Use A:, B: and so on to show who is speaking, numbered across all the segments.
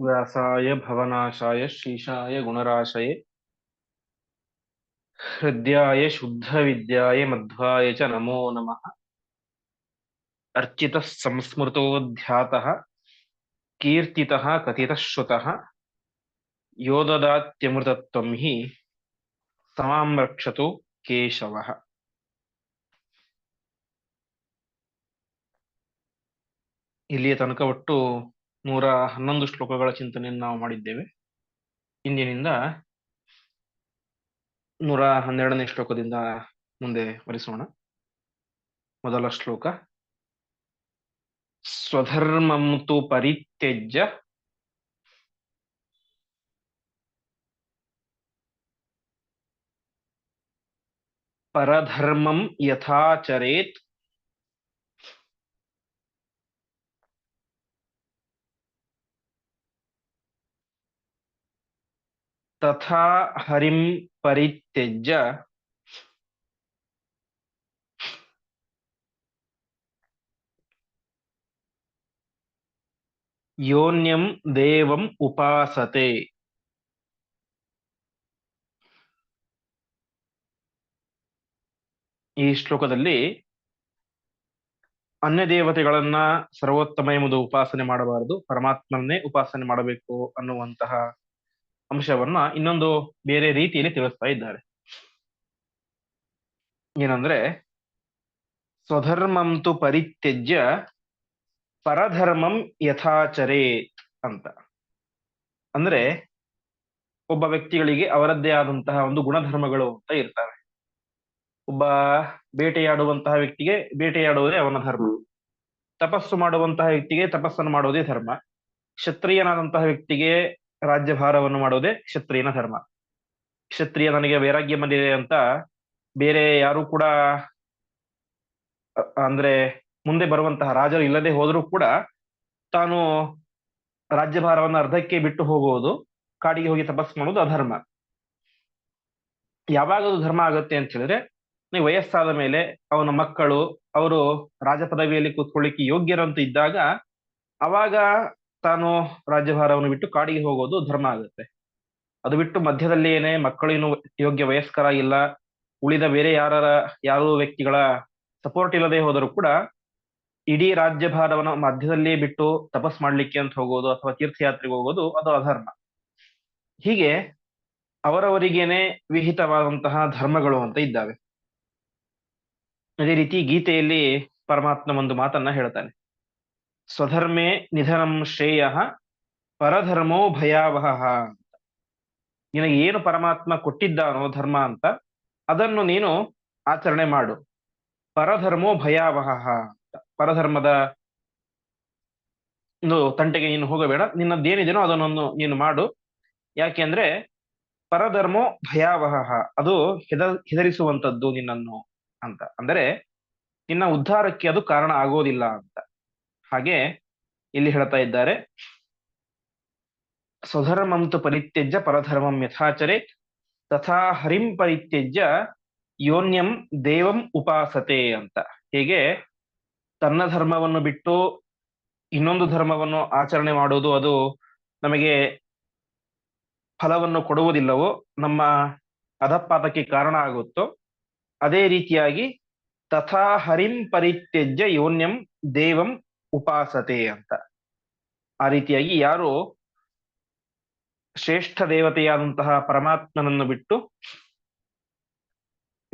A: व्यासाय भवनाशाय श्रीशाय गुणराशये हृद्याय शुद्धविद्याय मध्वाय च नमो नमः अर्चितः संस्मृतोऽध्यातः कीर्तितः कथितः श्रुतः यो ददात्यमृतत्वं हि समां रक्षतु ಕೇಶವಃ ಇಲ್ಲಿಯ ತನಕ ಒಟ್ಟು ನೂರ ಹನ್ನೊಂದು ಶ್ಲೋಕಗಳ ಚಿಂತನೆಯನ್ನು ನಾವು ಮಾಡಿದ್ದೇವೆ. ಇಂದಿನಿಂದ ನೂರ ಹನ್ನೆರಡನೇ ಶ್ಲೋಕದಿಂದ ಮುಂದೆ ವರಿಸೋಣ ಮೊದಲ ಶ್ಲೋಕ. ಸ್ವಧರ್ಮಂ ತು ಪರಿತ್ಯಜ್ಯ. ಪರಧರ್ಮಂ ಯಥಾಚರೇತ್ ತಥಾ ಹರಿಂ ಪರಿತ್ಯಜ್ಯ ಯೋನ್ಯಂ ದೇವಂ ಉಪಾಸತೆ ಈ ಶ್ಲೋಕದಲ್ಲಿ ಅನ್ಯ ದೇವತೆಗಳನ್ನ ಸರ್ವೋತ್ತಮ ಎಂಬುದು ಉಪಾಸನೆ ಮಾಡಬಾರದು ಪರಮಾತ್ಮನ್ನೇ ಉಪಾಸನೆ ಮಾಡಬೇಕು ಅನ್ನುವಂತಹ ಅಂಶವನ್ನ ಇನ್ನೊಂದು ಬೇರೆ ರೀತಿಯಲ್ಲಿ ತಿಳಿಸ್ತಾ ಇದ್ದಾರೆ. ಏನಂದ್ರೆ ಸ್ವಧರ್ಮಂತು ಪರಿತ್ಯಜ್ಯ ಪರಧರ್ಮಂ ಯಥಾಚರೇತ್ ಅಂತ. ಅಂದ್ರೆ, ಒಬ್ಬ ವ್ಯಕ್ತಿಗಳಿಗೆ ಅವರದ್ದೇ ಆದಂತಹ ಒಂದು ಗುಣಧರ್ಮಗಳು ಅಂತ ಇರ್ತವೆ. ಒಬ್ಬ ಬೇಟೆಯಾಡುವಂತಹ ವ್ಯಕ್ತಿಗೆ ಬೇಟೆಯಾಡುವುದೇ ಅವನ ಧರ್ಮ. ತಪಸ್ಸು ಮಾಡುವಂತಹ ವ್ಯಕ್ತಿಗೆ ತಪಸ್ಸನ್ನು ಮಾಡುವುದೇ ಧರ್ಮ. ಕ್ಷತ್ರಿಯನಾದಂತಹ ವ್ಯಕ್ತಿಗೆ ರಾಜ್ಯಭಾರವನ್ನು ಮಾಡುವುದೇ ಕ್ಷತ್ರಿಯನ ಧರ್ಮ. ಕ್ಷತ್ರಿಯ ನನಗೆ ವೈರಾಗ್ಯ ಬಂದಿದೆ ಅಂತ ಬೇರೆ ಯಾರು ಕೂಡ ಅಂದ್ರೆ ಮುಂದೆ ಬರುವಂತಹ ರಾಜರು ಇಲ್ಲದೆ ಹೋದರೂ ಕೂಡ ತಾನು ರಾಜ್ಯಭಾರವನ್ನು ಅರ್ಧಕ್ಕೆ ಬಿಟ್ಟು ಹೋಗುವುದು, ಕಾಡಿಗೆ ಹೋಗಿ ತಪಸ್ಸು ಮಾಡುವುದು ಅಧರ್ಮ. ಯಾವಾಗ ಅದು ಧರ್ಮ ಆಗುತ್ತೆ ಅಂತ ಹೇಳಿದ್ರೆ ನೀವು ವಯಸ್ಸಾದ ಮೇಲೆ ಅವನ ಮಕ್ಕಳು, ಅವರು ರಾಜ ಪದವಿಯಲ್ಲಿ ಕೂತ್ಕೊಳ್ಳಿಕ್ಕೆ ಯೋಗ್ಯರಂತೂ ಇದ್ದಾಗ, ಅವಾಗ ತಾನು ರಾಜ್ಯಭಾರವನ್ನು ಬಿಟ್ಟು ಕಾಡಿಗೆ ಹೋಗೋದು ಧರ್ಮ ಆಗುತ್ತೆ. ಅದು ಬಿಟ್ಟು ಮಧ್ಯದಲ್ಲಿ ಏನೇ ಮಕ್ಕಳು ಇನ್ನು ಯೋಗ್ಯ ವಯಸ್ಕರಾಗಿಲ್ಲ ಉಳಿದ ಬೇರೆ ಯಾರ ಯಾರು ವ್ಯಕ್ತಿಗಳ ಸಪೋರ್ಟ್ ಇಲ್ಲದೆ ಹೋದರೂ ಕೂಡ ಇಡೀ ರಾಜ್ಯಭಾರವನ್ನು ಮಧ್ಯದಲ್ಲಿ ಬಿಟ್ಟು ತಪಸ್ ಮಾಡ್ಲಿಕ್ಕೆ ಅಂತ ಹೋಗೋದು ಅಥವಾ ತೀರ್ಥಯಾತ್ರೆಗೆ ಹೋಗೋದು ಅದು ಅಧರ್ಮ. ಹೀಗೆ ಅವರವರಿಗೇನೆ ವಿಹಿತವಾದಂತಹ ಧರ್ಮಗಳು ಅಂತ ಇದ್ದಾವೆ. ಅದೇ ರೀತಿ ಗೀತೆಯಲ್ಲಿ ಪರಮಾತ್ಮ ಒಂದು ಮಾತನ್ನ ಹೇಳ್ತಾನೆ. ಸ್ವಧರ್ಮೇ ನಿಧನಂ ಶ್ರೇಯ ಪರಧರ್ಮೋ ಭಯಾವಹ ನಿನಗೆ ಏನು ಪರಮಾತ್ಮ ಕೊಟ್ಟಿದ್ದಾನೋ ಧರ್ಮ ಅಂತ, ಅದನ್ನು ನೀನು ಆಚರಣೆ ಮಾಡು. ಪರಧರ್ಮೋ ಭಯಾವಹ ಅಂತ. ಪರಧರ್ಮದ ಒಂದು ತಂಟೆಗೆ ನೀನು ಹೋಗಬೇಡ ನಿನ್ನದ್ದೇನಿದೆಯೋ ಅದನ್ನೊಂದು ನೀನು ಮಾಡು. ಯಾಕೆಂದ್ರೆ ಪರಧರ್ಮೋ ಭಯಾವಹ, ಅದು ಹೆದ ಹೆದರಿಸುವಂತದ್ದು ನಿನ್ನನ್ನು ಅಂತ. ಅಂದರೆ, ನಿನ್ನ ಉದ್ಧಾರಕ್ಕೆ ಅದು ಕಾರಣ ಆಗೋದಿಲ್ಲ ಅಂತ. ಹಾಗೆ ಇಲ್ಲಿ ಹೇಳ್ತಾ ಇದ್ದಾರೆ. ಸ್ವಧರ್ಮಂತು ಪರಿತ್ಯಜ್ಯ ಪರಧರ್ಮಂ ಯಥಾಚರೇತ್ ತಥಾ ಹರಿಂ ಪರಿತ್ಯಜ್ಯ ಯೋನ್ಯಂ ದೇವಂ ಉಪಾಸತೆ ಅಂತ. ಹೀಗೆ ತನ್ನ ಧರ್ಮವನ್ನು ಬಿಟ್ಟು ಇನ್ನೊಂದು ಧರ್ಮವನ್ನು ಆಚರಣೆ ಮಾಡುವುದು ಅದು ನಮಗೆ ಫಲವನ್ನು ಕೊಡುವುದಿಲ್ಲವೋ ನಮ್ಮ ಅಧಪಾತಕ್ಕೆ ಕಾರಣ ಆಗುತ್ತೋ ಅದೇ ರೀತಿಯಾಗಿ ತಥಾ ಹರಿಂ ಪರಿತ್ಯಜ್ಯ ಯೋನ್ಯಂ ದೇವಂ ಉಪಾಸತೆ ಅಂತ ಆ ರೀತಿಯಾಗಿ ಯಾರು ಶ್ರೇಷ್ಠ ದೇವತೆಯಾದಂತಹ ಪರಮಾತ್ಮನನ್ನು ಬಿಟ್ಟು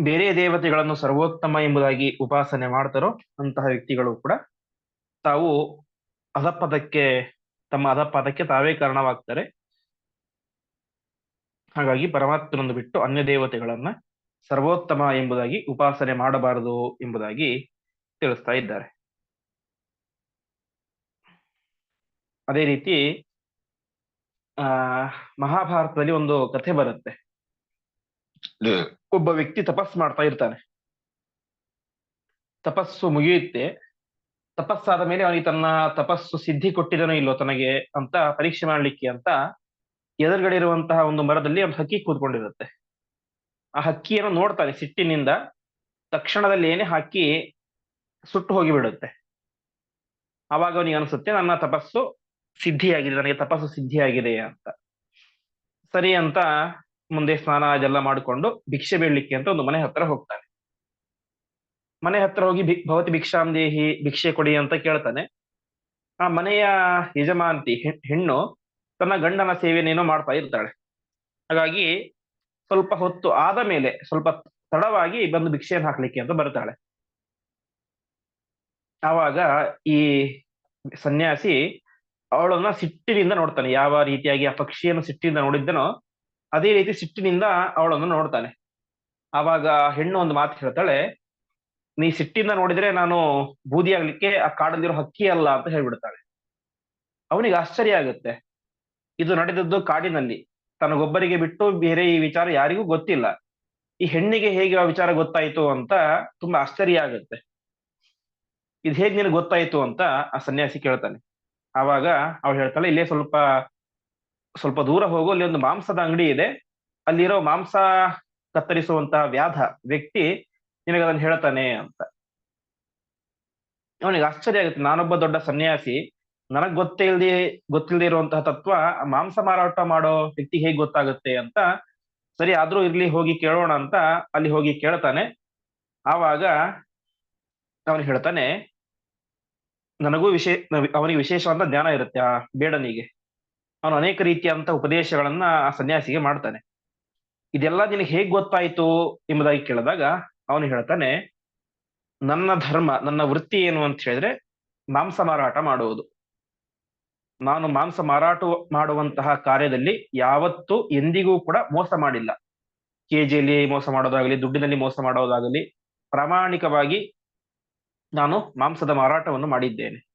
A: ಬೇರೆ ದೇವತೆಗಳನ್ನು ಸರ್ವೋತ್ತಮ ಎಂಬುದಾಗಿ ಉಪಾಸನೆ ಮಾಡ್ತಾರೋ ಅಂತಹ ವ್ಯಕ್ತಿಗಳು ಕೂಡ ತಾವು ಅಧಪದಕ್ಕೆ, ತಮ್ಮ ಅಧಪದಕ್ಕೆ ತಾವೇ ಕಾರಣವಾಗ್ತಾರೆ. ಹಾಗಾಗಿ ಪರಮಾತ್ಮನನ್ನು ಬಿಟ್ಟು ಅನ್ಯ ದೇವತೆಗಳನ್ನ ಸರ್ವೋತ್ತಮ ಎಂಬುದಾಗಿ ಉಪಾಸನೆ ಮಾಡಬಾರದು ಎಂಬುದಾಗಿ ತಿಳಿಸ್ತಾ ಇದ್ದಾರೆ. ಅದೇ ರೀತಿ ಆ ಮಹಾಭಾರತದಲ್ಲಿ ಒಂದು ಕಥೆ ಬರುತ್ತೆ. ಒಬ್ಬ ವ್ಯಕ್ತಿ ತಪಸ್ ಮಾಡ್ತಾ ಇರ್ತಾನೆ. ತಪಸ್ಸು ಮುಗಿಯುತ್ತೆ. ತಪಸ್ಸಾದ ಮೇಲೆ ಅವನಿಗೆ ತನ್ನ ತಪಸ್ಸು ಸಿದ್ಧಿ ಕೊಟ್ಟಿದನೋ ಇಲ್ಲೋ ತನಗೆ ಅಂತ ಪರೀಕ್ಷೆ ಮಾಡ್ಲಿಕ್ಕೆ ಅಂತ ಎದುರುಗಡೆ ಇರುವಂತಹ ಒಂದು ಮರದಲ್ಲಿ ಒಂದು ಹಕ್ಕಿ ಕೂತ್ಕೊಂಡಿರುತ್ತೆ. ಆ ಹಕ್ಕಿಯನ್ನು ನೋಡ್ತಾನೆ ಸಿಟ್ಟಿನಿಂದ. ತಕ್ಷಣದಲ್ಲಿ ಏನೇ ಹಕ್ಕಿ ಸುಟ್ಟು ಹೋಗಿಬಿಡುತ್ತೆ. ಆವಾಗ ಅವನಿಗೆ ಅನಿಸುತ್ತೆ ನನ್ನ ತಪಸ್ಸು ಸಿದ್ಧಿಯಾಗಿದೆ, ನನಗೆ ತಪಸ್ಸು ಸಿದ್ಧಿಯಾಗಿದೆ ಅಂತ. ಸರಿ ಅಂತ ಮುಂದೆ ಸ್ನಾನ ಅದೆಲ್ಲ ಮಾಡಿಕೊಂಡು ಭಿಕ್ಷೆ ಬೀಳ್ಲಿಕ್ಕೆ ಅಂತ ಒಂದು ಮನೆ ಹತ್ರ ಹೋಗ್ತಾನೆ. ಮನೆ ಹತ್ರ ಹೋಗಿ ಭಿ, ಭವತಿ ಭಿಕ್ಷಾಂ ದೇಹಿ ಭಿಕ್ಷೆ ಕೊಡಿ ಅಂತ ಕೇಳ್ತಾನೆ. ಆ ಮನೆಯ ಯಜಮಾಂತಿ ಹೆಣ್ಣು ತನ್ನ ಗಂಡನ ಸೇವೆನೇನೋ ಮಾಡ್ತಾ ಇರ್ತಾಳೆ. ಹಾಗಾಗಿ ಸ್ವಲ್ಪ ಹೊತ್ತು ಆದ ಮೇಲೆ ಸ್ವಲ್ಪ ತಡವಾಗಿ ಬಂದು ಭಿಕ್ಷೆಯನ್ನು ಹಾಕ್ಲಿಕ್ಕೆ ಅಂತ ಬರ್ತಾಳೆ. ಆವಾಗ ಈ ಸನ್ಯಾಸಿ ಅವಳನ್ನ ಸಿಟ್ಟಿನಿಂದ ನೋಡ್ತಾನೆ. ಯಾವ ರೀತಿಯಾಗಿ ಆ ಪಕ್ಷಿಯನ್ನು ಸಿಟ್ಟಿನಿಂದ ನೋಡಿದ್ದನೋ ಅದೇ ರೀತಿ ಸಿಟ್ಟಿನಿಂದ ಅವಳನ್ನು ನೋಡ್ತಾನೆ. ಆವಾಗ ಹೆಣ್ಣು ಒಂದು ಮಾತು ಹೇಳ್ತಾಳೆ, ನೀ ಸಿಟ್ಟಿಂದ ನೋಡಿದ್ರೆ ನಾನು ಬೂದಿ ಆಗ್ಲಿಕ್ಕೆ ಆ ಕಾಡಲ್ಲಿರೋ ಹಕ್ಕಿ ಅಲ್ಲ ಅಂತ ಹೇಳ್ಬಿಡ್ತಾಳೆ. ಅವನಿಗೆ ಆಶ್ಚರ್ಯ ಆಗುತ್ತೆ. ಇದು ನಡೆದದ್ದು ಕಾಡಿನಲ್ಲಿ. ತನಗೊಬ್ಬರಿಗೆ ಬಿಟ್ಟು ಬೇರೆ ಈ ವಿಚಾರ ಯಾರಿಗೂ ಗೊತ್ತಿಲ್ಲ. ಈ ಹೆಣ್ಣಿಗೆ ಹೇಗೆ ಆ ವಿಚಾರ ಗೊತ್ತಾಯ್ತು ಅಂತ ತುಂಬಾ ಆಶ್ಚರ್ಯ ಆಗುತ್ತೆ. ಇದು ಹೇಗ್ ನಿನಗೆ ಗೊತ್ತಾಯ್ತು ಅಂತ ಆ ಸನ್ಯಾಸಿ ಕೇಳ್ತಾನೆ. ಆವಾಗ ಅವಳು ಹೇಳ್ತಾಳೆ ಇಲ್ಲೇ ಸ್ವಲ್ಪ ಸ್ವಲ್ಪ ದೂರ ಹೋಗು, ಅಲ್ಲಿ ಒಂದು ಮಾಂಸದ ಅಂಗಡಿ ಇದೆ. ಅಲ್ಲಿರೋ ಮಾಂಸ ಕತ್ತರಿಸುವಂತಹ ವ್ಯಾಧ ವ್ಯಕ್ತಿ ನಿನಗೆ ಅದನ್ನ ಹೇಳ್ತಾನೆ ಅಂತ. ಅವನಿಗೆ ಆಶ್ಚರ್ಯ ಆಗುತ್ತೆ. ನಾನೊಬ್ಬ ದೊಡ್ಡ ಸನ್ಯಾಸಿ. ನನಗ್ ಗೊತ್ತೇ ಇಲ್ದೆ ಗೊತ್ತಿಲ್ಲದೆ ಇರುವಂತಹ ತತ್ವ ಮಾಂಸ ಮಾರಾಟ ಮಾಡೋ ವ್ಯಕ್ತಿ ಹೇಗ್ ಗೊತ್ತಾಗುತ್ತೆ ಅಂತ ಸರಿ, ಆದ್ರೂ ಇರ್ಲಿ, ಹೋಗಿ ಕೇಳೋಣ ಅಂತ ಅಲ್ಲಿ ಹೋಗಿ ಕೇಳ್ತಾನೆ. ಆವಾಗ ಅವನು ಹೇಳ್ತಾನೆ ನನಗೂ ವಿಶೇ ಅವನಿಗೆ ವಿಶೇಷವಾದ ಜ್ಞಾನ ಇರುತ್ತೆ ಆ ಬೇಡನಿಗೆ. ಅವನು ಅನೇಕ ರೀತಿಯಾದಂತಹ ಉಪದೇಶಗಳನ್ನ ಆ ಸನ್ಯಾಸಿಗೆ ಮಾಡ್ತಾನೆ. ಇದೆಲ್ಲ ನಿನಗೆ ಹೇಗ್ ಗೊತ್ತಾಯ್ತು ಎಂಬುದಾಗಿ ಕೇಳಿದಾಗ ಅವನು ಹೇಳ್ತಾನೆ, ನನ್ನ ಧರ್ಮ, ನನ್ನ ವೃತ್ತಿ ಏನು ಅಂತ ಹೇಳಿದ್ರೆ ಮಾಂಸ ಮಾರಾಟ ಮಾಡುವುದು. ನಾನು ಮಾಂಸ ಮಾರಾಟ ಮಾಡುವಂತಹ ಕಾರ್ಯದಲ್ಲಿ ಯಾವತ್ತೂ ಎಂದಿಗೂ ಕೂಡ ಮೋಸ ಮಾಡಿಲ್ಲ. ಕೆಜಿಯಲ್ಲಿ ಮೋಸ ಮಾಡೋದಾಗಲಿ, ದುಡ್ಡಿನಲ್ಲಿ ಮೋಸ ಮಾಡೋದಾಗಲಿ, ಪ್ರಾಮಾಣಿಕವಾಗಿ ನಾನು ಮಾಂಸದ ಮಾರಾಟವನ್ನು ಮಾಡಿದ್ದೇನೆ.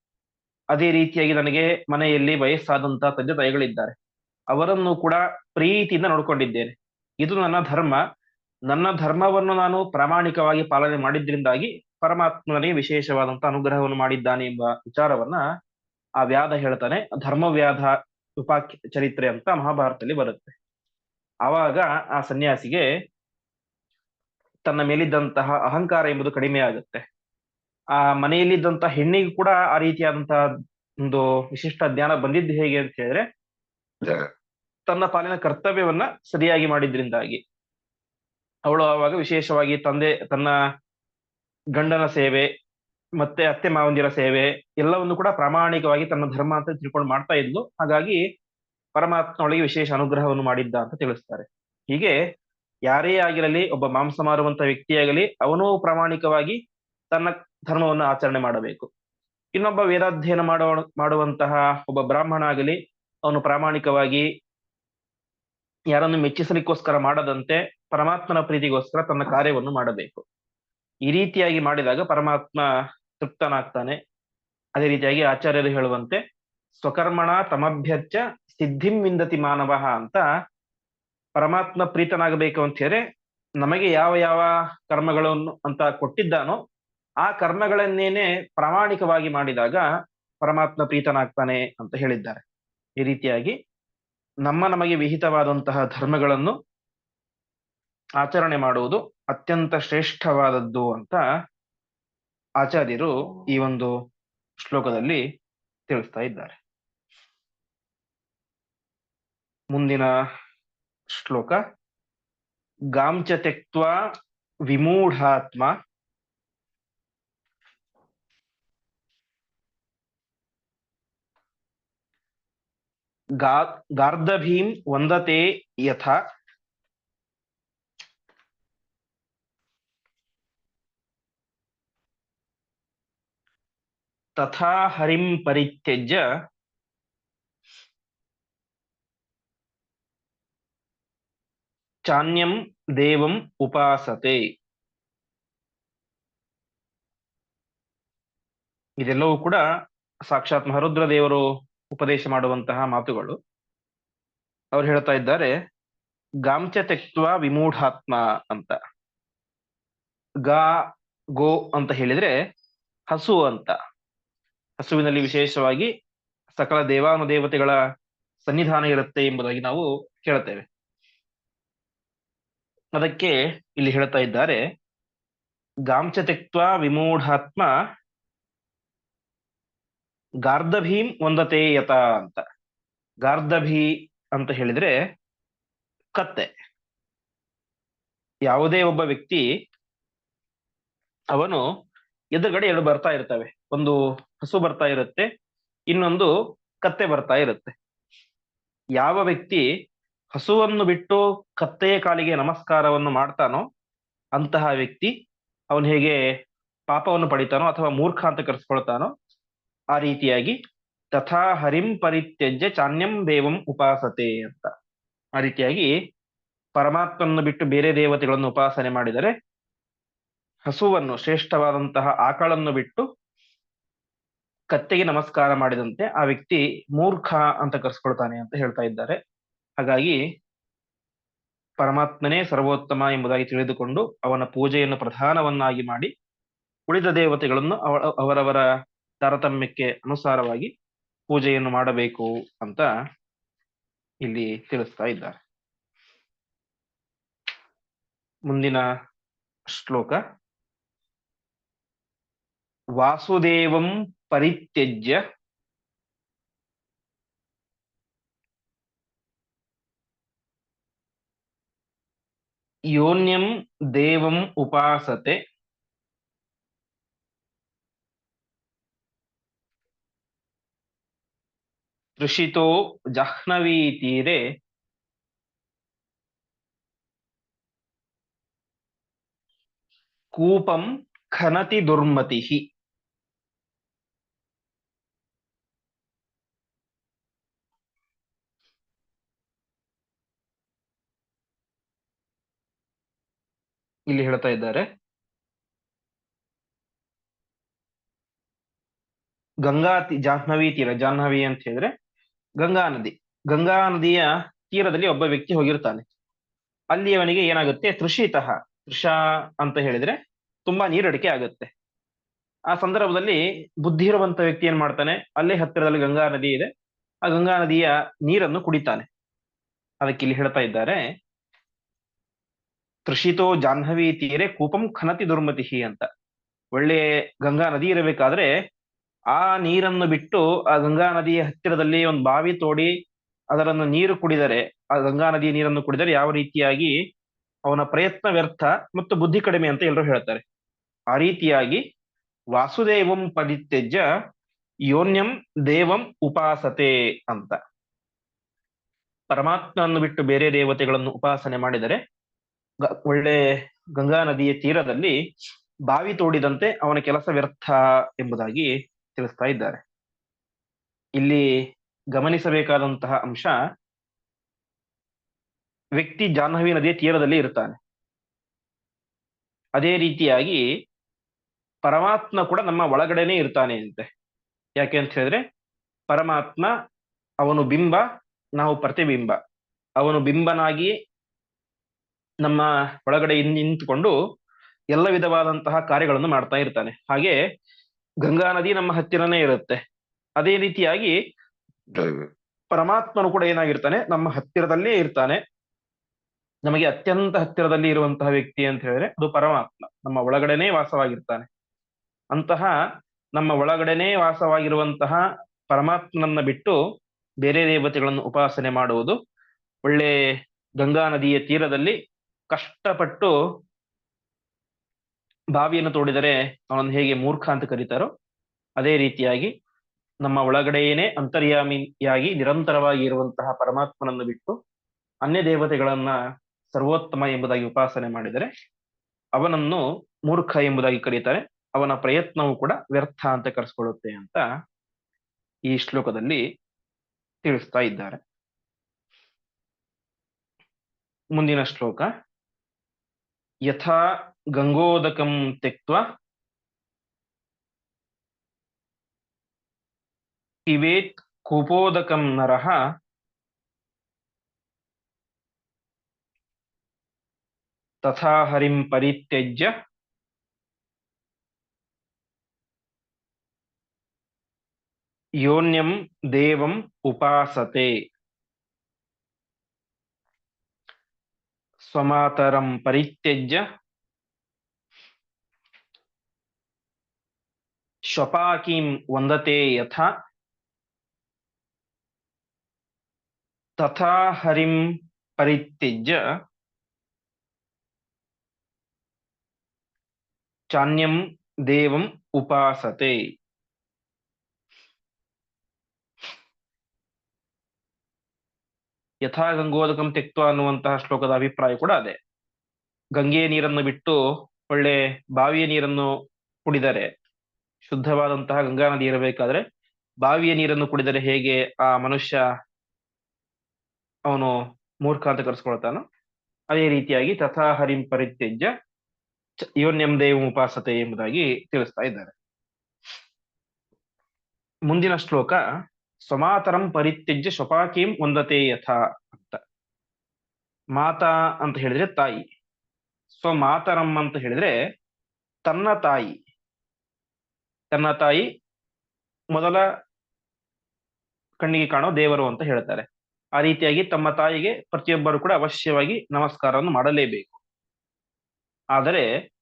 A: ಅದೇ ರೀತಿಯಾಗಿ ನನಗೆ ಮನೆಯಲ್ಲಿ ವಯಸ್ಸಾದಂತಹ ತಂದೆ ತಾಯಿಗಳಿದ್ದಾರೆ. ಅವರನ್ನು ಕೂಡ ಪ್ರೀತಿಯಿಂದ ನೋಡ್ಕೊಂಡಿದ್ದೇನೆ. ಇದು ನನ್ನ ಧರ್ಮ. ನನ್ನ ಧರ್ಮವನ್ನು ನಾನು ಪ್ರಾಮಾಣಿಕವಾಗಿ ಪಾಲನೆ ಮಾಡಿದ್ರಿಂದಾಗಿ ಪರಮಾತ್ಮನಿಗೆ ವಿಶೇಷವಾದಂತಹ ಅನುಗ್ರಹವನ್ನು ಮಾಡಿದ್ದಾನೆ ಎಂಬ ವಿಚಾರವನ್ನ ಆ ವ್ಯಾಧ ಹೇಳ್ತಾನೆ. ಧರ್ಮವ್ಯಾಧ ಉಪಾಖ್ಯ ಚರಿತ್ರೆ ಅಂತ ಮಹಾಭಾರತದಲ್ಲಿ ಬರುತ್ತೆ. ಆವಾಗ ಆ ಸನ್ಯಾಸಿಗೆ ತನ್ನ ಮೇಲಿದ್ದಂತಹ ಅಹಂಕಾರ ಎಂಬುದು ಕಡಿಮೆ ಆಗುತ್ತೆ ಆ ಮನೆಯಲ್ಲಿದ್ದಂತಹ ಹೆಣ್ಣಿಗೂ ಕೂಡ ಆ ರೀತಿಯಾದಂತಹ ಒಂದು ವಿಶಿಷ್ಟ ಜ್ಞಾನ ಬಂದಿದ್ದು ಹೇಗೆ ಅಂತ ಹೇಳಿದ್ರೆ ತನ್ನ ಪಾಲಿನ ಕರ್ತವ್ಯವನ್ನ ಸರಿಯಾಗಿ ಮಾಡಿದ್ರಿಂದಾಗಿ. ಅವಳು ಆವಾಗ ವಿಶೇಷವಾಗಿ ತಂದೆ ತನ್ನ ಗಂಡನ ಸೇವೆ ಮತ್ತೆ ಅತ್ತೆ ಮಾವಂದಿರ ಸೇವೆ ಎಲ್ಲವನ್ನು ಕೂಡ ಪ್ರಾಮಾಣಿಕವಾಗಿ ತನ್ನ ಧರ್ಮ ಅಂತ ತಿಳ್ಕೊಂಡು ಮಾಡ್ತಾ ಇದ್ಲು. ಹಾಗಾಗಿ ಪರಮಾತ್ಮ ಅವಳಿಗೆ ವಿಶೇಷ ಅನುಗ್ರಹವನ್ನು ಮಾಡಿದ್ದ ಅಂತ ತಿಳಿಸ್ತಾರೆ. ಹೀಗೆ ಯಾರೇ ಆಗಿರಲಿ ಒಬ್ಬ ಮಾಂಸ ಮಾರುವಂತ ವ್ಯಕ್ತಿಯಾಗಲಿ ಅವನು ಪ್ರಾಮಾಣಿಕವಾಗಿ ತನ್ನ ಧರ್ಮವನ್ನು ಆಚರಣೆ ಮಾಡಬೇಕು. ಇನ್ನೊಬ್ಬ ವೇದಾಧ್ಯಯನ ಮಾಡುವ, ಮಾಡುವಂತಹ ಒಬ್ಬ ಬ್ರಾಹ್ಮಣ ಆಗಲಿ ಅವನು ಪ್ರಾಮಾಣಿಕವಾಗಿ ಯಾರನ್ನು ಮೆಚ್ಚಿಸಲಿಕ್ಕೋಸ್ಕರ ಮಾಡದಂತೆ ಪರಮಾತ್ಮನ ಪ್ರೀತಿಗೋಸ್ಕರ ತನ್ನ ಕಾರ್ಯವನ್ನು ಮಾಡಬೇಕು. ಈ ರೀತಿಯಾಗಿ ಮಾಡಿದಾಗ ಪರಮಾತ್ಮ ತೃಪ್ತನಾಗ್ತಾನೆ. ಅದೇ ರೀತಿಯಾಗಿ ಆಚಾರ್ಯರು ಹೇಳುವಂತೆ, ಸ್ವಕರ್ಮಣ ತಮಭ್ಯರ್ಚ ಸಿದ್ಧಿಂ ವಿಂದತಿ ಮಾನವ ಅಂತ ಪರಮಾತ್ಮ ಪ್ರೀತನಾಗಬೇಕು ಅಂತ ಹೇಳಿ ನಮಗೆ ಯಾವ ಯಾವ ಕರ್ಮಗಳನ್ನು ಅಂತ ಕೊಟ್ಟಿದ್ದಾನೋ ಆ ಕರ್ಮಗಳನ್ನೇನೆ ಪ್ರಾಮಾಣಿಕವಾಗಿ ಮಾಡಿದಾಗ ಪರಮಾತ್ಮ ಪ್ರೀತನಾಗ್ತಾನೆ ಅಂತ ಹೇಳಿದ್ದಾರೆ. ಈ ರೀತಿಯಾಗಿ ನಮ್ಮ ನಮಗೆ ವಿಹಿತವಾದಂತಹ ಧರ್ಮಗಳನ್ನು ಆಚರಣೆ ಮಾಡುವುದು ಅತ್ಯಂತ ಶ್ರೇಷ್ಠವಾದದ್ದು ಅಂತ ಆಚಾರ್ಯರು ಈ ಒಂದು ಶ್ಲೋಕದಲ್ಲಿ ತಿಳಿಸ್ತಾ ಇದ್ದಾರೆ. ಮುಂದಿನ ಶ್ಲೋಕ ಗಾಂಚ ವಿಮೂಢಾತ್ಮ ಗಾರ್ಧಭೀಂ ವಂದತೆ ಯಥ ತಥಾ ಹರಿಂ ಪರಿತ್ಯಜ್ಯ ಚಾನ್ಯಂ ದೇವಂ ಉಪಾಸತೆ ಇದೆಲ್ಲವೂ ಕೂಡ ಸಾಕ್ಷಾತ್ ಮಹರುದ್ರ ದೇವರು ಉಪದೇಶ ಮಾಡುವಂತಹ ಮಾತುಗಳು. ಅವ್ರು ಹೇಳ್ತಾ ಇದ್ದಾರೆ, ಗಾಂಚ ತೆಕ್ವ ವಿಮೂಢಾತ್ಮ ಅಂತ. ಗಾ, ಗೋ ಅಂತ ಹೇಳಿದ್ರೆ ಹಸು ಅಂತ. ಹಸುವಿನಲ್ಲಿ ವಿಶೇಷವಾಗಿ ಸಕಲ ದೇವಾನುದೇವತೆಗಳ ಸನ್ನಿಧಾನ ಇರುತ್ತೆ ಎಂಬುದಾಗಿ ನಾವು ಕೇಳುತ್ತೇವೆ ಅದಕ್ಕೆ ಇಲ್ಲಿ ಹೇಳ್ತಾ ಇದ್ದಾರೆ, ಗಾಂಚ ತೆಕ್ವ ವಿಮೂಢಾತ್ಮ ಗಾರ್ಧಭೀಂ ಒಂದತೆ ಯತ ಅಂತ. ಗಾರ್ಧಭಿ ಅಂತ ಹೇಳಿದ್ರೆ ಕತ್ತೆ. ಯಾವುದೇ ಒಬ್ಬ ವ್ಯಕ್ತಿ ಅವನು ಎದುರುಗಡೆ ಎರಡು ಬರ್ತಾ ಇರ್ತವೆ. ಒಂದು ಹಸು ಬರ್ತಾ ಇರುತ್ತೆ, ಇನ್ನೊಂದು ಕತ್ತೆ ಬರ್ತಾ ಇರುತ್ತೆ. ಯಾವ ವ್ಯಕ್ತಿ ಹಸುವನ್ನು ಬಿಟ್ಟು ಕತ್ತೆಯ ಕಾಲಿಗೆ ನಮಸ್ಕಾರವನ್ನು ಮಾಡ್ತಾನೋ ಅಂತಹ ವ್ಯಕ್ತಿ ಅವನು ಹೇಗೆ ಪಾಪವನ್ನು ಪಡಿತಾನೋ ಅಥವಾ ಮೂರ್ಖ ಅಂತ ಕರೆಸ್ಕೊಳ್ತಾನೋ ಆ ರೀತಿಯಾಗಿ ತಥಾ ಹರಿಂ ಪರಿತ್ಯಜ್ಯ ಚಾನ್ಯಂ ದೇವಂ ಉಪಾಸತೆ ಅಂತ. ಆ ರೀತಿಯಾಗಿ ಪರಮಾತ್ಮನ್ನು ಬಿಟ್ಟು ಬೇರೆ ದೇವತೆಗಳನ್ನು ಉಪಾಸನೆ ಮಾಡಿದರೆ ಹಸುವನ್ನು, ಶ್ರೇಷ್ಠವಾದಂತಹ ಆಕಳನ್ನು ಬಿಟ್ಟು ಕತ್ತೆಗೆ ನಮಸ್ಕಾರ ಮಾಡಿದಂತೆ ಆ ವ್ಯಕ್ತಿ ಮೂರ್ಖ ಅಂತ ಕರೆಸ್ಕೊಳ್ತಾನೆ ಅಂತ ಹೇಳ್ತಾ ಇದ್ದಾರೆ. ಹಾಗಾಗಿ ಪರಮಾತ್ಮನೇ ಸರ್ವೋತ್ತಮ ಎಂಬುದಾಗಿ ತಿಳಿದುಕೊಂಡು ಅವನ ಪೂಜೆಯನ್ನು ಪ್ರಧಾನವನ್ನಾಗಿ ಮಾಡಿ ಉಳಿದ ದೇವತೆಗಳನ್ನು ಅವ, ಅವರವರ ತಾರತಮ್ಯಕ್ಕೆ ಅನುಸಾರವಾಗಿ ಪೂಜೆಯನ್ನು ಮಾಡಬೇಕು ಅಂತ ಇಲ್ಲಿ ತಿಳಿಸ್ತಾ ಇದ್ದಾರೆ. ಮುಂದಿನ ಶ್ಲೋಕ. ವಾಸುದೇವಂ ಪರಿತ್ಯಜ್ಯ. ಯೋನ್ಯಂ ದೇವಂ ಉಪಾಸತೆ. ತೃಷಿತೋ ಜಾಹ್ನವಿ ತೀರೆ ಕೂಪಂ ಖನತಿ ದುರ್ಮತಿ ಇಲ್ಲಿ ಹೇಳ್ತಾ ಇದ್ದಾರೆ. ಗಂಗಾ ಜಾಹ್ನವಿ ತೀರ ಜಾಹ್ನವಿ ಅಂತ ಹೇಳಿದ್ರೆ ಗಂಗಾ ನದಿ. ಗಂಗಾ ನದಿಯ ತೀರದಲ್ಲಿ ಒಬ್ಬ ವ್ಯಕ್ತಿ ಹೋಗಿರ್ತಾನೆ. ಅಲ್ಲಿ ಅವನಿಗೆ ಏನಾಗುತ್ತೆ? ತೃಷಿತಃ. ತೃಷ ಅಂತ ಹೇಳಿದ್ರೆ ತುಂಬಾ ನೀರಡಿಕೆ ಆಗುತ್ತೆ. ಆ ಸಂದರ್ಭದಲ್ಲಿ ಬುದ್ಧಿ ಇರುವಂತ ವ್ಯಕ್ತಿ ಏನ್ ಮಾಡ್ತಾನೆ? ಅಲ್ಲೇ ಹತ್ತಿರದಲ್ಲಿ ಗಂಗಾ ನದಿ ಇದೆ. ಆ ಗಂಗಾ ನದಿಯ ನೀರನ್ನು ಕುಡಿತಾನೆ. ಅದಕ್ಕೆ ಇಲ್ಲಿ ಹೇಳ್ತಾ ಇದ್ದಾರೆ, ತೃಷಿತೋ ಜಾಹ್ನವಿ ತೀರೆ ಕೂಪಂ ಖನತಿ ದುರ್ಮತಿ ಅಂತ. ಒಳ್ಳೆ ಗಂಗಾ ನದಿ ಇರಬೇಕಾದ್ರೆ ಆ ನೀರನ್ನು ಬಿಟ್ಟು ಆ ಗಂಗಾ ನದಿಯ ಹತ್ತಿರದಲ್ಲಿ ಒಂದು ಬಾವಿ ತೋಡಿ ಅದರನ್ನು ನೀರು ಕುಡಿದರೆ, ಆ ಗಂಗಾ ನದಿಯ ನೀರನ್ನು ಕುಡಿದರೆ ಯಾವ ರೀತಿಯಾಗಿ ಅವನ ಪ್ರಯತ್ನ ವ್ಯರ್ಥ ಮತ್ತು ಬುದ್ಧಿ ಕಡಿಮೆ ಅಂತ ಎಲ್ಲರೂ ಹೇಳ್ತಾರೆ. ಆ ರೀತಿಯಾಗಿ ವಾಸುದೇವಂ ಪರಿತ್ಯಜ್ಯ ಯೋನ್ಯಂ ದೇವಂ ಉಪಾಸತೆ ಅಂತ. ಪರಮಾತ್ಮನನ್ನು ಬಿಟ್ಟು ಬೇರೆ ದೇವತೆಗಳನ್ನು ಉಪಾಸನೆ ಮಾಡಿದರೆ ಒಳ್ಳೆ ಗಂಗಾ ನದಿಯ ತೀರದಲ್ಲಿ ಬಾವಿ ತೋಡಿದಂತೆ ಅವನ ಕೆಲಸ ವ್ಯರ್ಥ ಎಂಬುದಾಗಿ ತಿಳಿಸ್ತಾ ಇದ್ದಾರೆ. ಇಲ್ಲಿ ಗಮನಿಸಬೇಕಾದಂತಹ ಅಂಶ, ವ್ಯಕ್ತಿ ಜಾಹ್ನವಿ ನದಿಯ ತೀರದಲ್ಲಿ ಇರ್ತಾನೆ ಅದೇ ರೀತಿಯಾಗಿ ಪರಮಾತ್ಮ ಕೂಡ ನಮ್ಮ ಒಳಗಡೆನೆ ಇರ್ತಾನೆ ಅಂತೆ. ಯಾಕೆ ಅಂತ ಹೇಳಿದ್ರೆ, ಪರಮಾತ್ಮ ಅವನು ಬಿಂಬ, ನಾವು ಪ್ರತಿಬಿಂಬ. ಅವನು ಬಿಂಬನಾಗಿ ನಮ್ಮ ಒಳಗಡೆ ನಿಂತುಕೊಂಡು ಎಲ್ಲ ವಿಧವಾದಂತಹ ಕಾರ್ಯಗಳನ್ನು ಮಾಡ್ತಾ ಇರ್ತಾನೆ. ಹಾಗೆ ಗಂಗಾ ನದಿ ನಮ್ಮ ಹತ್ತಿರನೇ ಇರುತ್ತೆ. ಅದೇ ರೀತಿಯಾಗಿ ಪರಮಾತ್ಮನು ಕೂಡ ಏನಾಗಿರ್ತಾನೆ ನಮ್ಮ ಹತ್ತಿರದಲ್ಲೇ ಇರ್ತಾನೆ. ನಮಗೆ ಅತ್ಯಂತ ಹತ್ತಿರದಲ್ಲಿ ಇರುವಂತಹ ವ್ಯಕ್ತಿ ಅಂತ ಹೇಳಿದ್ರೆ ಅದು ಪರಮಾತ್ಮ. ನಮ್ಮ ಒಳಗಡೆನೇ ವಾಸವಾಗಿರ್ತಾನೆ. ಅಂತಹ ನಮ್ಮ ಒಳಗಡೆನೇ ವಾಸವಾಗಿರುವಂತಹ ಪರಮಾತ್ಮನನ್ನ ಬಿಟ್ಟು ಬೇರೆ ದೇವತೆಗಳನ್ನು ಉಪಾಸನೆ ಮಾಡುವುದು ಒಳ್ಳೆ ಗಂಗಾ ನದಿಯ ತೀರದಲ್ಲಿ ಕಷ್ಟಪಟ್ಟು ಬಾವಿಯನ್ನು ತೋಡಿದರೆ ಅವನನ್ನು ಹೇಗೆ ಮೂರ್ಖ ಅಂತ ಕರೀತಾರೋ ಅದೇ ರೀತಿಯಾಗಿ ನಮ್ಮ ಒಳಗಡೆಯೇನೆ ಅಂತರ್ಯಾಮಿಯಾಗಿ ನಿರಂತರವಾಗಿ ಇರುವಂತಹ ಪರಮಾತ್ಮನನ್ನು ಬಿಟ್ಟು ಅನ್ಯ ದೇವತೆಗಳನ್ನ ಸರ್ವೋತ್ತಮ ಎಂಬುದಾಗಿ ಉಪಾಸನೆ ಮಾಡಿದರೆ ಅವನನ್ನು ಮೂರ್ಖ ಎಂಬುದಾಗಿ ಕರೀತಾರೆ. ಅವನ ಪ್ರಯತ್ನವೂ ಕೂಡ ವ್ಯರ್ಥ ಅಂತ ಕರೆಸ್ಕೊಳ್ಳುತ್ತೆ ಅಂತ ಈ ಶ್ಲೋಕದಲ್ಲಿ ತಿಳಿಸ್ತಾ ಇದ್ದಾರೆ. ಮುಂದಿನ ಶ್ಲೋಕ. ಯಥಾ ಗಂಗೋದಕಂ ತ್ಯಕ್ತ್ವ ಪಿಬೇತ್ ಕೂಪೋದಕಂ ನರಃ ತಥಾ ಹರಿಂ ಪರಿತ್ಯಜ್ಯ ಯೋನ್ಯಂ ದೇವಂ ಉಪಾಸತೆ ಸ್ವಮಾತರಂ ಪರಿತ್ಯಜ್ಯ ಶ್ವಪಾಕೀಂ ವಂದತೆ ಯಥಾ ತಥಾ ಹರಿಂ ಪರಿತ್ಯಜ್ಯ ಚಾನ್ಯಂ ದೇವಂ ಉಪಾಸತೆ ಯಥಾ ಗಂಗೋದಕಂ ತೆಕ್ತ ಅನ್ನುವಂತಹ ಶ್ಲೋಕದ ಅಭಿಪ್ರಾಯ ಕೂಡ ಅದೇ. ಗಂಗೆಯ ನೀರನ್ನು ಬಿಟ್ಟು ಒಳ್ಳೆ ಬಾವಿಯ ನೀರನ್ನು ಕುಡಿದರೆ, ಶುದ್ಧವಾದಂತಹ ಗಂಗಾ ನದಿ ಇರಬೇಕಾದ್ರೆ ಬಾವಿಯ ನೀರನ್ನು ಕುಡಿದರೆ ಹೇಗೆ ಆ ಮನುಷ್ಯ ಅವನು ಮೂರ್ಖ ಅಂತ ಕರೆಸ್ಕೊಳ್ತಾನೋ, ಅದೇ ರೀತಿಯಾಗಿ ತಥಾ ಹರಿಂ ಪರಿತ್ಯಜ್ಯ ಯೋನ್ಯಂ ದೇವ ಉಪಾಸತೆ ಎಂಬುದಾಗಿ ತಿಳಿಸ್ತಾ ಇದ್ದಾರೆ. ಮುಂದಿನ ಶ್ಲೋಕ ಸ್ವಮಾತರಂ ಪರಿತ್ಯಜ್ಯ ಸ್ವಪಾಕೀಂ ಒಂದತೆ ಯಥಾ ಅಂತ. ಮಾತಾ ಅಂತ ಹೇಳಿದ್ರೆ ತಾಯಿ. ಸ್ವಮಾತರಂ ಅಂತ ಹೇಳಿದ್ರೆ ತನ್ನ ತಾಯಿ. ತನ್ನ ತಾಯಿ ಮೊದಲ ಕಣ್ಣಿಗೆ ಕಾಣೋ ದೇವರು ಅಂತ ಹೇಳ್ತಾರೆ. ಆ ರೀತಿಯಾಗಿ ತಮ್ಮ ತಾಯಿಗೆ ಪ್ರತಿಯೊಬ್ಬರು ಕೂಡ ಅವಶ್ಯವಾಗಿ ನಮಸ್ಕಾರವನ್ನು ಮಾಡಲೇಬೇಕು. ಆದರೆ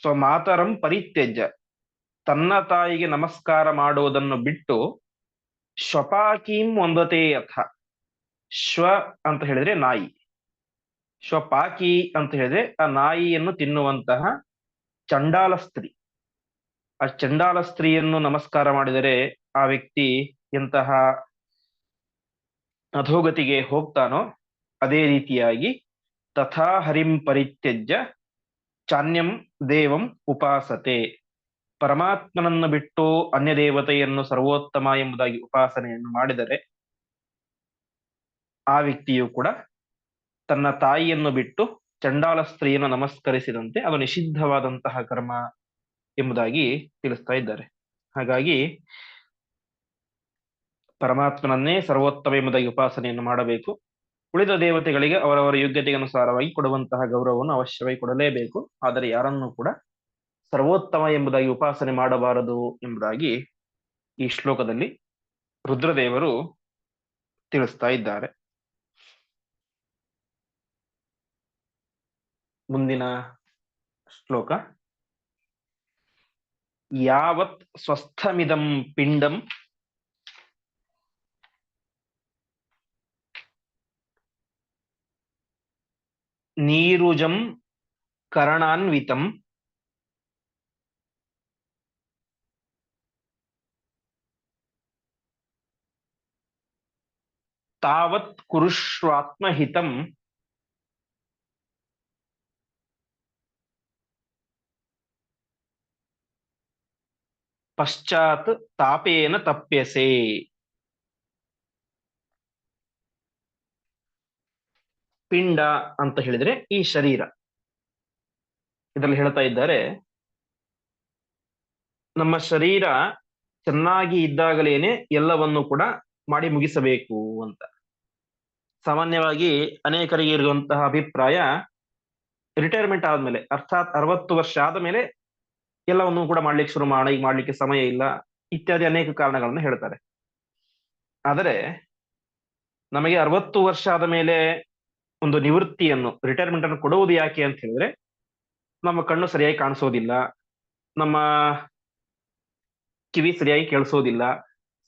A: ಸ್ವಮಾತರಂ ಪರಿತ್ಯಜ್ಯ. ತನ್ನ ತಾಯಿಗೆ ನಮಸ್ಕಾರ ಮಾಡುವುದನ್ನು ಬಿಟ್ಟು ಶ್ವಪಾಕೀಂ ಒಂದತೆ ಅಥ. ಶ್ವ ಅಂತ ಹೇಳಿದ್ರೆ ನಾಯಿ. ಶ್ವಪಾಕಿ ಅಂತ ಹೇಳಿದ್ರೆ ಆ ನಾಯಿಯನ್ನು ತಿನ್ನುವಂತಹ ಚಂಡಾಲ ಸ್ತ್ರೀ. ಆ ಚಂಡಾಲ ಸ್ತ್ರೀಯನ್ನು ನಮಸ್ಕಾರ ಮಾಡಿದರೆ ಆ ವ್ಯಕ್ತಿ ಎಂತಹ ಅಧೋಗತಿಗೆ ಹೋಗ್ತಾನೋ ಅದೇ ರೀತಿಯಾಗಿ ತಥಾ ಹರಿಂ ಪರಿತ್ಯಜ್ಯ ಚಾನ್ಯಂ ದೇವಂ ಉಪಾಸತೆ. ಪರಮಾತ್ಮನನ್ನು ಬಿಟ್ಟು ಅನ್ಯ ದೇವತೆಯನ್ನು ಸರ್ವೋತ್ತಮ ಎಂಬುದಾಗಿ ಉಪಾಸನೆಯನ್ನು ಮಾಡಿದರೆ ಆ ವ್ಯಕ್ತಿಯು ಕೂಡ ತನ್ನ ತಾಯಿಯನ್ನು ಬಿಟ್ಟು ಚಂಡಾಲ ಸ್ತ್ರೀಯನ್ನು ನಮಸ್ಕರಿಸಿದಂತೆ ಅದು ನಿಷಿದ್ಧವಾದಂತಹ ಕರ್ಮ ಎಂಬುದಾಗಿ ತಿಳಿಸ್ತಾ ಇದ್ದಾರೆ. ಹಾಗಾಗಿ ಪರಮಾತ್ಮನನ್ನೇ ಸರ್ವೋತ್ತಮ ಎಂಬುದಾಗಿ ಉಪಾಸನೆಯನ್ನು ಮಾಡಬೇಕು. ಉಳಿದ ದೇವತೆಗಳಿಗೆ ಅವರವರ ಯೋಗ್ಯತೆಗೆ ಅನುಸಾರವಾಗಿ ಕೊಡುವಂತಹ ಗೌರವವನ್ನು ಅವಶ್ಯವಾಗಿ ಕೊಡಲೇಬೇಕು. ಆದರೆ ಯಾರನ್ನೂ ಕೂಡ ಸರ್ವೋತ್ತಮ ಎಂಬುದಾಗಿ ಉಪಾಸನೆ ಮಾಡಬಾರದು ಎಂಬುದಾಗಿ ಈ ಶ್ಲೋಕದಲ್ಲಿ ರುದ್ರದೇವರು ತಿಳಿಸ್ತಾ ಇದ್ದಾರೆ. ಮುಂದಿನ ಶ್ಲೋಕ. ಯಾವತ್ ಸ್ವಸ್ಥಮಿದಂ ಪಿಂಡಂ ನೀರುಜಂ ಕರಣಾನ್ವಿತಂ ತಾವತ್ ಕುರುಷ್ವಾತ್ಮಹಿತಂ. ಪಶ್ಚಾತ್ ತಾಪೇನ ತಪ್ಯಸೆ. ಪಿಂಡ ಅಂತ ಹೇಳಿದ್ರೆ ಈ ಶರೀರ. ಇದರಲ್ಲಿ ಹೇಳ್ತಾ ಇದ್ದಾರೆ, ನಮ್ಮ ಶರೀರ ಚೆನ್ನಾಗಿ ಇದ್ದಾಗಲೇನೆ ಎಲ್ಲವನ್ನು ಕೂಡ ಮಾಡಿ ಮುಗಿಸಬೇಕು ಅಂತ. ಸಾಮಾನ್ಯವಾಗಿ ಅನೇಕರಿಗೆ ಇರುವಂತಹ ಅಭಿಪ್ರಾಯ ರಿಟೈರ್ಮೆಂಟ್ ಆದ್ಮೇಲೆ, ಅರ್ಥಾತ್ ಅರವತ್ತು ವರ್ಷ ಆದ ಮೇಲೆ ಎಲ್ಲವನ್ನು ಕೂಡ ಮಾಡ್ಲಿಕ್ಕೆ ಶುರು ಮಾಡ ಈಗ ಮಾಡ್ಲಿಕ್ಕೆ ಸಮಯ ಇಲ್ಲ, ಇತ್ಯಾದಿ ಅನೇಕ ಕಾರಣಗಳನ್ನು ಹೇಳ್ತಾರೆ. ಆದರೆ ನಮಗೆ ಅರವತ್ತು ವರ್ಷ ಆದ ಮೇಲೆ ಒಂದು ನಿವೃತ್ತಿಯನ್ನು ರಿಟೈರ್ಮೆಂಟ್ ಅನ್ನು ಕೊಡುವುದು ಯಾಕೆ ಅಂತ ಹೇಳಿದ್ರೆ, ನಮ್ಮ ಕಣ್ಣು ಸರಿಯಾಗಿ ಕಾಣಿಸೋದಿಲ್ಲ, ನಮ್ಮ ಕಿವಿ ಸರಿಯಾಗಿ ಕೇಳಿಸೋದಿಲ್ಲ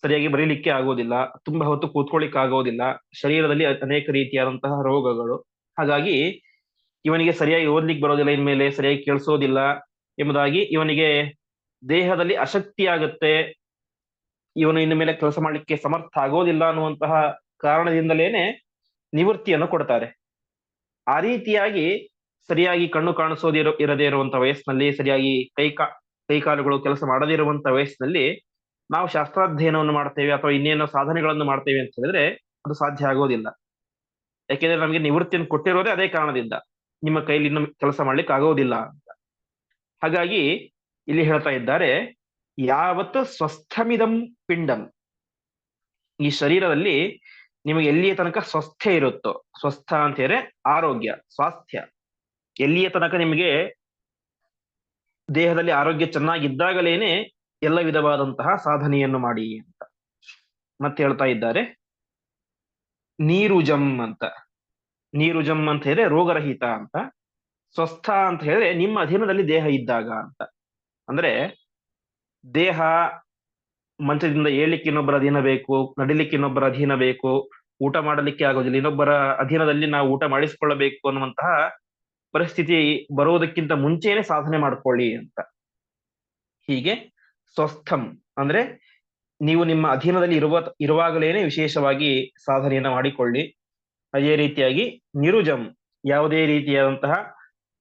A: ಸರಿಯಾಗಿ ಬರೀಲಿಕ್ಕೆ ಆಗೋದಿಲ್ಲ, ತುಂಬಾ ಹೊತ್ತು ಕೂತ್ಕೊಳ್ಳಿಕ್ಕೆ ಆಗೋದಿಲ್ಲ, ಶರೀರದಲ್ಲಿ ಅನೇಕ ರೀತಿಯಾದಂತಹ ರೋಗಗಳು. ಹಾಗಾಗಿ ಇವನಿಗೆ ಸರಿಯಾಗಿ ಓದ್ಲಿಕ್ಕೆ ಬರೋದಿಲ್ಲ, ಇನ್ಮೇಲೆ ಸರಿಯಾಗಿ ಕೇಳಿಸೋದಿಲ್ಲ ಎಂಬುದಾಗಿ ಇವನಿಗೆ ದೇಹದಲ್ಲಿ ಅಶಕ್ತಿ ಆಗುತ್ತೆ ಇವನು ಇನ್ನು ಮೇಲೆ ಕೆಲಸ ಮಾಡಲಿಕ್ಕೆ ಸಮರ್ಥ ಆಗೋದಿಲ್ಲ ಅನ್ನುವಂತಹ ಕಾರಣದಿಂದಲೇನೆ ನಿವೃತ್ತಿಯನ್ನು ಕೊಡ್ತಾರೆ. ಆ ರೀತಿಯಾಗಿ ಸರಿಯಾಗಿ ಕಣ್ಣು ಕಾಣಿಸೋದಿರೋ, ಇರದೇ ಇರುವಂತಹ ವಯಸ್ಸಿನಲ್ಲಿ, ಸರಿಯಾಗಿ ಕೈ ಕಾ ಕೈಕಾಲುಗಳು ಕೆಲಸ ಮಾಡದಿರುವಂತಹ ವಯಸ್ಸಿನಲ್ಲಿ ನಾವು ಶಾಸ್ತ್ರಾಧ್ಯಯನವನ್ನು ಮಾಡ್ತೇವೆ ಅಥವಾ ಇನ್ನೇನೋ ಸಾಧನೆಗಳನ್ನು ಮಾಡ್ತೇವೆ ಅಂತ ಹೇಳಿದ್ರೆ ಅದು ಸಾಧ್ಯ ಆಗೋದಿಲ್ಲ. ಯಾಕೆಂದ್ರೆ ನಮಗೆ ನಿವೃತ್ತಿಯನ್ನು ಕೊಟ್ಟಿರೋದೇ ಅದೇ ಕಾರಣದಿಂದ. ನಿಮ್ಮ ಕೈಲಿ ಇನ್ನು ಕೆಲಸ ಮಾಡ್ಲಿಕ್ಕೆ ಆಗೋದಿಲ್ಲ ಅಂತ. ಹಾಗಾಗಿ ಇಲ್ಲಿ ಹೇಳ್ತಾ ಇದ್ದಾರೆ, ಯಾವತ್ತು ಸ್ವಸ್ಥಮಿದಂ ಪಿಂಡಂ. ಈ ಶರೀರದಲ್ಲಿ ನಿಮಗೆ ಎಲ್ಲಿಯ ತನಕ ಸ್ವಸ್ಥೆ ಇರುತ್ತೋ, ಸ್ವಸ್ಥ ಅಂತ ಹೇಳಿದ್ರೆ ಆರೋಗ್ಯ, ಸ್ವಾಸ್ಥ್ಯ. ಎಲ್ಲಿಯ ತನಕ ನಿಮಗೆ ದೇಹದಲ್ಲಿ ಆರೋಗ್ಯ ಚೆನ್ನಾಗಿದ್ದಾಗಲೇನೆ ಎಲ್ಲ ವಿಧವಾದಂತಹ ಸಾಧನೆಯನ್ನು ಮಾಡಿ ಅಂತ ಮತ್ತೆ ಹೇಳ್ತಾ ಇದ್ದಾರೆ. ನೀರುಜಂ ಅಂತ. ನೀರುಜಂ ಅಂತ ಹೇಳಿದ್ರೆ ರೋಗರಹಿತ ಅಂತ. ಸ್ವಸ್ಥ ಅಂತ ಹೇಳಿದ್ರೆ ನಿಮ್ಮ ಅಧೀನದಲ್ಲಿ ದೇಹ ಇದ್ದಾಗ ಅಂತ. ಅಂದ್ರೆ ದೇಹ ಮಂಚದಿಂದ ಏಳಿಕ್ಕೆ ಇನ್ನೊಬ್ಬರ ಅಧೀನ ಬೇಕು, ನಡಿಲಿಕ್ಕೆ ಇನ್ನೊಬ್ಬರ ಅಧೀನ ಬೇಕು, ಊಟ ಮಾಡಲಿಕ್ಕೆ ಆಗೋದಿಲ್ಲ, ಇನ್ನೊಬ್ಬರ ಅಧೀನದಲ್ಲಿ ನಾವು ಊಟ ಮಾಡಿಸಿಕೊಳ್ಳಬೇಕು ಅನ್ನುವಂತಹ ಪರಿಸ್ಥಿತಿ ಬರುವುದಕ್ಕಿಂತ ಮುಂಚೆನೆ ಸಾಧನೆ ಮಾಡ್ಕೊಳ್ಳಿ ಅಂತ. ಹೀಗೆ ಸ್ವಸ್ಥಂ. ಅಂದ್ರೆ ನೀವು ನಿಮ್ಮ ಅಧೀನದಲ್ಲಿ ಇರುವ, ಇರುವಾಗಲೇನೆ ವಿಶೇಷವಾಗಿ ಸಾಧನೆಯನ್ನ ಮಾಡಿಕೊಳ್ಳಿ. ಅದೇ ರೀತಿಯಾಗಿ ನಿರುಜಂ. ಯಾವುದೇ ರೀತಿಯಾದಂತಹ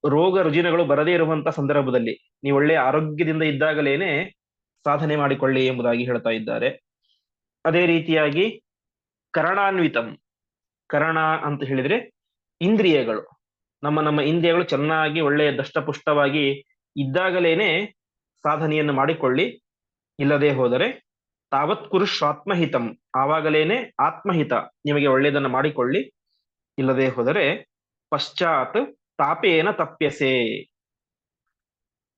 A: ರೋಗ ರುಜಿನಗಳು ಬರದೇ ಇರುವಂತಹ ಸಂದರ್ಭದಲ್ಲಿ ನೀವು ಒಳ್ಳೆಯ ಆರೋಗ್ಯದಿಂದ ಇದ್ದಾಗಲೇನೆ ಸಾಧನೆ ಮಾಡಿಕೊಳ್ಳಿ ಎಂಬುದಾಗಿ ಹೇಳ್ತಾ ಇದ್ದಾರೆ. ಅದೇ ರೀತಿಯಾಗಿ ಕರಣಾನ್ವಿತಂ. ಕರಣ ಅಂತ ಹೇಳಿದ್ರೆ ಇಂದ್ರಿಯಗಳು. ನಮ್ಮ ನಮ್ಮ ಇಂದ್ರಿಯಗಳು ಚೆನ್ನಾಗಿ ಒಳ್ಳೆಯ ದಷ್ಟಪುಷ್ಟವಾಗಿ ಇದ್ದಾಗಲೇನೆ ಸಾಧನೆಯನ್ನು ಮಾಡಿಕೊಳ್ಳಿ. ಇಲ್ಲದೆ ಹೋದರೆ ತಾವತ್ ಕುರುಷಾತ್ಮಹಿತಂ ಆವಾಗಲೇನೆ ಆತ್ಮಹಿತ. ನಿಮಗೆ ಒಳ್ಳೆಯದನ್ನು ಮಾಡಿಕೊಳ್ಳಿ. ಇಲ್ಲದೆ ಹೋದರೆ ಪಶ್ಚಾತ್ ತಾಪೇನ ತಪ್ಯಸೆ.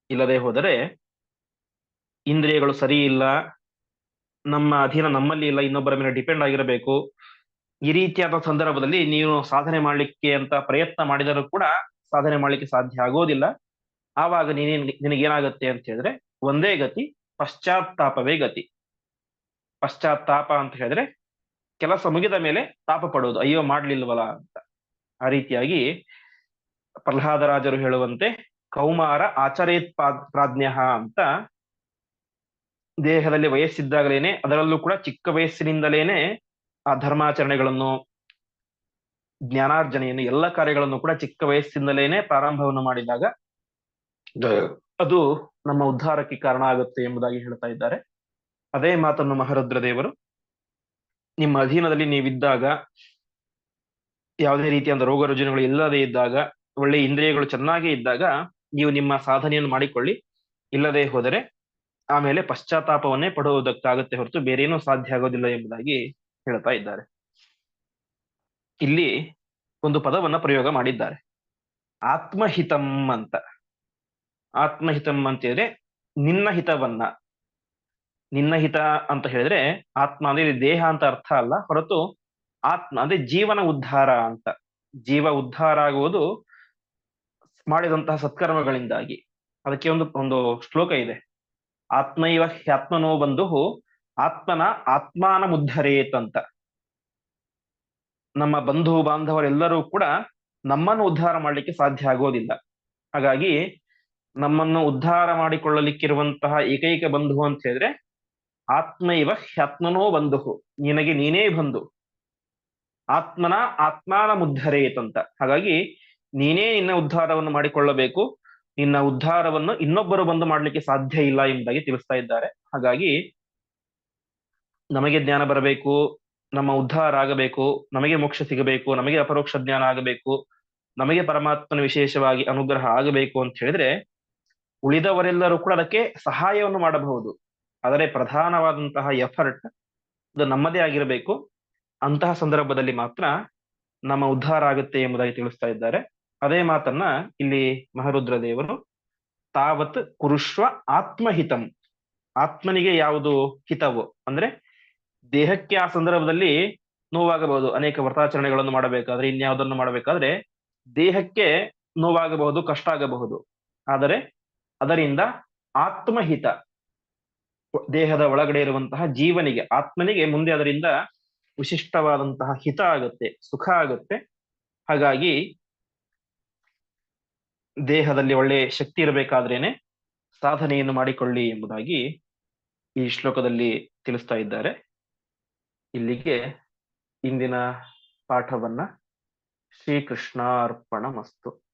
A: ಇಲ್ಲದೆ ಹೋದರೆ ಇಂದ್ರಿಯಗಳು ಸರಿ ಇಲ್ಲ. ನಮ್ಮ ಅಧೀನ ನಮ್ಮಲ್ಲಿ ಇಲ್ಲ. ಇನ್ನೊಬ್ಬರ ಮೇಲೆ ಡಿಪೆಂಡ್ ಆಗಿರಬೇಕು. ಈ ರೀತಿಯಾದ ಸಂದರ್ಭದಲ್ಲಿ ನೀವು ಸಾಧನೆ ಮಾಡಲಿಕ್ಕೆ ಅಂತ ಪ್ರಯತ್ನ ಮಾಡಿದರೂ ಕೂಡ ಸಾಧನೆ ಮಾಡಲಿಕ್ಕೆ ಸಾಧ್ಯ ಆಗೋದಿಲ್ಲ. ಆವಾಗ ನೀನೇನ್ ನಿನಗೇನಾಗತ್ತೆ ಅಂತ ಹೇಳಿದ್ರೆ, ಒಂದೇ ಗತಿ ಪಶ್ಚಾತ್ತಾಪವೇ ಗತಿ ಪಶ್ಚಾತ್ತಾಪ ಅಂತ ಹೇಳಿದ್ರೆ ಕೆಲಸ ಮುಗಿದ ಮೇಲೆ ತಾಪ ಪಡೋದು ಅಯ್ಯೋ ಮಾಡ್ಲಿಲ್ವಲ್ಲ ಅಂತ. ಆ ರೀತಿಯಾಗಿ ಪ್ರಹ್ಲಾದರಾಜರು ಹೇಳುವಂತೆ ಕೌಮಾರ ಆಚರೇತ್ ಪ್ರಾಜ್ಞ ಅಂತ ದೇಹದಲ್ಲಿ ವಯಸ್ಸಿದ್ದಾಗಲೇನೆ ಅದರಲ್ಲೂ ಕೂಡ ಚಿಕ್ಕ ವಯಸ್ಸಿನಿಂದಲೇನೆ ಆ ಧರ್ಮಾಚರಣೆಗಳನ್ನು, ಜ್ಞಾನಾರ್ಜನೆಯನ್ನು, ಎಲ್ಲ ಕಾರ್ಯಗಳನ್ನು ಕೂಡ ಚಿಕ್ಕ ವಯಸ್ಸಿನಿಂದಲೇನೆ ಪ್ರಾರಂಭವನ್ನು ಮಾಡಿದಾಗ ಅದು ನಮ್ಮ ಉದ್ಧಾರಕ್ಕೆ ಕಾರಣ ಆಗುತ್ತೆ ಎಂಬುದಾಗಿ ಹೇಳ್ತಾ ಇದ್ದಾರೆ. ಅದೇ ಮಾತನ್ನು ಮಹರುದ್ರ ದೇವರು, ನಿಮ್ಮ ಅಧೀನದಲ್ಲಿ ನೀವಿದ್ದಾಗ, ಯಾವುದೇ ರೀತಿಯಾದ ರೋಗ ರುಜಿನಗಳು ಇಲ್ಲದೇ ಇದ್ದಾಗ, ಒಳ್ಳೆ ಇಂದ್ರಿಯಗಳು ಚೆನ್ನಾಗೇ ಇದ್ದಾಗ, ನೀವು ನಿಮ್ಮ ಸಾಧನೆಯನ್ನು ಮಾಡಿಕೊಳ್ಳಿ. ಇಲ್ಲದೆ ಹೋದರೆ ಆಮೇಲೆ ಪಶ್ಚಾತ್ತಾಪವನ್ನೇ ಪಡುವುದಕ್ಕಾಗುತ್ತೆ ಹೊರತು ಬೇರೇನೂ ಸಾಧ್ಯ ಆಗೋದಿಲ್ಲ ಎಂಬುದಾಗಿ ಹೇಳ್ತಾ ಇದ್ದಾರೆ. ಇಲ್ಲಿ ಒಂದು ಪದವನ್ನ ಪ್ರಯೋಗ ಮಾಡಿದ್ದಾರೆ. ಆತ್ಮಹಿತಂ ಅಂತ. ಆತ್ಮಹಿತಂ ಅಂತ ಹೇಳಿದ್ರೆ ನಿನ್ನ ಹಿತವನ್ನ. ನಿನ್ನ ಹಿತ ಅಂತ ಹೇಳಿದ್ರೆ ಆತ್ಮ ಅಂದ್ರೆ ದೇಹ ಅಂತ ಅರ್ಥ ಅಲ್ಲ, ಹೊರತು ಆತ್ಮ ಅಂದ್ರೆ ಜೀವನ ಉದ್ಧಾರ ಅಂತ. ಜೀವ ಉದ್ಧಾರ ಆಗುವುದು ಮಾಡಿದಂತಹ ಸತ್ಕರ್ಮಗಳಿಂದಾಗಿ. ಅದಕ್ಕೆ ಒಂದು ಒಂದು ಶ್ಲೋಕ ಇದೆ. ಆತ್ಮೈವ ಹ್ಯಾತ್ಮನೋ ಬಂಧು ಆತ್ಮನ ಆತ್ಮಾನ ಮುದ್ಧರೇತ್ ನಮ್ಮ ಬಂಧು, ಬಾಂಧವರೆಲ್ಲರೂ ಕೂಡ ನಮ್ಮನ್ನು ಉದ್ಧಾರ ಮಾಡಲಿಕ್ಕೆ ಸಾಧ್ಯ ಆಗೋದಿಲ್ಲ. ಹಾಗಾಗಿ ನಮ್ಮನ್ನು ಉದ್ಧಾರ ಮಾಡಿಕೊಳ್ಳಲಿಕ್ಕಿರುವಂತಹ ಏಕೈಕ ಬಂಧು ಅಂತ ಹೇಳಿದ್ರೆ, ಆತ್ಮೈವ ಹ್ಯಾತ್ಮನೋ ಬಂಧು ನಿನಗೆ ನೀನೇ ಬಂಧು. ಆತ್ಮನ ಆತ್ಮಾನ ಮುದ್ಧರೇತಂತ. ಹಾಗಾಗಿ ನೀನೇ ನಿನ್ನ ಉದ್ಧಾರವನ್ನು ಮಾಡಿಕೊಳ್ಳಬೇಕು, ನಿನ್ನ ಉದ್ಧಾರವನ್ನು ಇನ್ನೊಬ್ಬರು ಬಂದು ಮಾಡಲಿಕ್ಕೆ ಸಾಧ್ಯ ಇಲ್ಲ ಎಂಬುದಾಗಿ ತಿಳಿಸ್ತಾ ಇದ್ದಾರೆ. ಹಾಗಾಗಿ ನಮಗೆ ಜ್ಞಾನ ಬರಬೇಕು, ನಮ್ಮ ಉದ್ಧಾರ ಆಗಬೇಕು, ನಮಗೆ ಮೋಕ್ಷ ಸಿಗಬೇಕು, ನಮಗೆ ಅಪರೋಕ್ಷ ಜ್ಞಾನ ಆಗಬೇಕು, ನಮಗೆ ಪರಮಾತ್ಮನ ವಿಶೇಷವಾಗಿ ಅನುಗ್ರಹ ಆಗಬೇಕು ಅಂತ ಹೇಳಿದ್ರೆ ಉಳಿದವರೆಲ್ಲರೂ ಕೂಡ ಅದಕ್ಕೆ ಸಹಾಯವನ್ನು ಮಾಡಬಹುದು. ಆದರೆ ಪ್ರಧಾನವಾದಂತಹ ಎಫರ್ಟ್ ಅದು ನಮ್ಮದೇ ಆಗಿರಬೇಕು. ಅಂತಹ ಸಂದರ್ಭದಲ್ಲಿ ಮಾತ್ರ ನಮ್ಮ ಉದ್ಧಾರ ಆಗುತ್ತೆ ಎಂಬುದಾಗಿ ತಿಳಿಸ್ತಾ ಇದ್ದಾರೆ. ಅದೇ ಮಾತನ್ನ ಇಲ್ಲಿ ಮಹರುದ್ರ ದೇವರು, ತಾವತ್ ಕುರುಷ್ವ ಆತ್ಮಹಿತಂ. ಆತ್ಮನಿಗೆ ಯಾವುದು ಹಿತವು? ಅಂದ್ರೆ ದೇಹಕ್ಕೆ ಆ ಸಂದರ್ಭದಲ್ಲಿ ನೋವಾಗಬಹುದು. ಅನೇಕ ವ್ರತಾಚರಣೆಗಳನ್ನು ಮಾಡಬೇಕಾದ್ರೆ, ಇನ್ಯಾವುದನ್ನು ಮಾಡಬೇಕಾದ್ರೆ ದೇಹಕ್ಕೆ ನೋವಾಗಬಹುದು, ಕಷ್ಟ ಆಗಬಹುದು. ಆದರೆ ಅದರಿಂದ ಆತ್ಮಹಿತ ದೇಹದ ಒಳಗಡೆ ಇರುವಂತಹ ಜೀವನಿಗೆ, ಆತ್ಮನಿಗೆ ಮುಂದೆ ಅದರಿಂದ ವಿಶಿಷ್ಟವಾದಂತಹ ಹಿತ ಆಗುತ್ತೆ, ಸುಖ ಆಗುತ್ತೆ. ಹಾಗಾಗಿ ದೇಹದಲ್ಲಿ ಒಳ್ಳೆ ಶಕ್ತಿ ಇರಬೇಕಾದ್ರೇನೆ ಸಾಧನೆಯನ್ನು ಮಾಡಿಕೊಳ್ಳಿ ಎಂಬುದಾಗಿ ಈ ಶ್ಲೋಕದಲ್ಲಿ ತಿಳಿಸ್ತಾ ಇದ್ದಾರೆ. ಇಲ್ಲಿಗೆ ಇಂದಿನ ಪಾಠವನ್ನ ಶ್ರೀಕೃಷ್ಣಾರ್ಪಣ ಮಸ್ತು